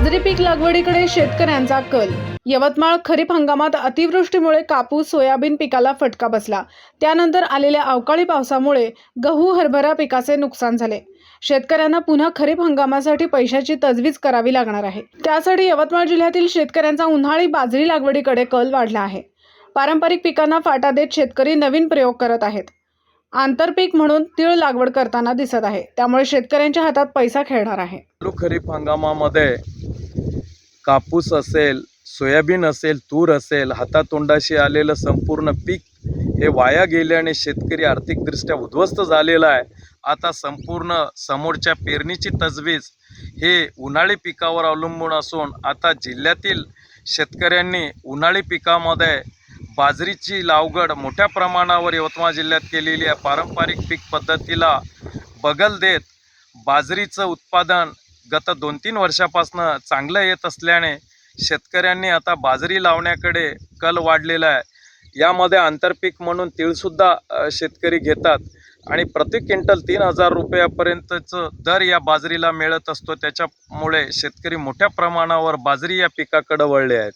बाजरी पीक लागवडीकडे शेतकऱ्यांचा कल. यवतमाळ खरीप हंगामात अतिवृष्टीमुळे कापूस सोयाबीन पिकाला फटका बसला. त्यानंतर आलेल्या अवकाळी पावसामुळे गहू हरभरा पिकाचे नुकसान झाले. शेतकऱ्यांना पुन्हा खरीप हंगामासाठी पैशाची तजवीज करावी लागणार आहे. त्यासाठी यवतमाळ जिल्ह्यातील शेतकऱ्यांचा उन्हाळी बाजरी लागवडीकडे कल वाढला आहे. पारंपरिक पिकांना फाटा देत शेतकरी नवीन प्रयोग करत आहेत. आंतरपीक म्हणून तीळ लागवड करताना दिसत आहे. त्यामुळे शेतकऱ्यांच्या हातात पैसा खेळणार आहे. चालू खरीप हंगामामध्ये कापूस असेल सोयाबीन असेल तूर असेल हातातोंडाशी आलेलं संपूर्ण पीक हे वाया गेल्याने शेतकरी आर्थिकदृष्ट्या उद्ध्वस्त झालेला आहे. आता संपूर्ण समोरच्या पेरणीची तजवीज हे उन्हाळी पिकावर अवलंबून असून आता जिल्ह्यातील शेतकऱ्यांनी उन्हाळी पिकामध्ये बाजरीची लागवड मोठ्या प्रमाणावर यवतमाळ जिल्ह्यात केलेली आहे. पारंपरिक पीक पद्धतीला बगल देत बाजरीचं उत्पादन गत दोन तीन वर्षापासनं चांगलं येत असल्याने शेतकऱ्यांनी आता बाजरी लावण्याकडे कल वाढलेला आहे. यामध्ये आंतरपीक म्हणून तीळसुद्धा शेतकरी घेतात आणि प्रति क्विंटल तीन हजार रुपयापर्यंतचं दर या बाजरीला मिळत असतो. त्याच्यामुळे शेतकरी मोठ्या प्रमाणावर बाजरी या पिकाकडे वळले आहेत.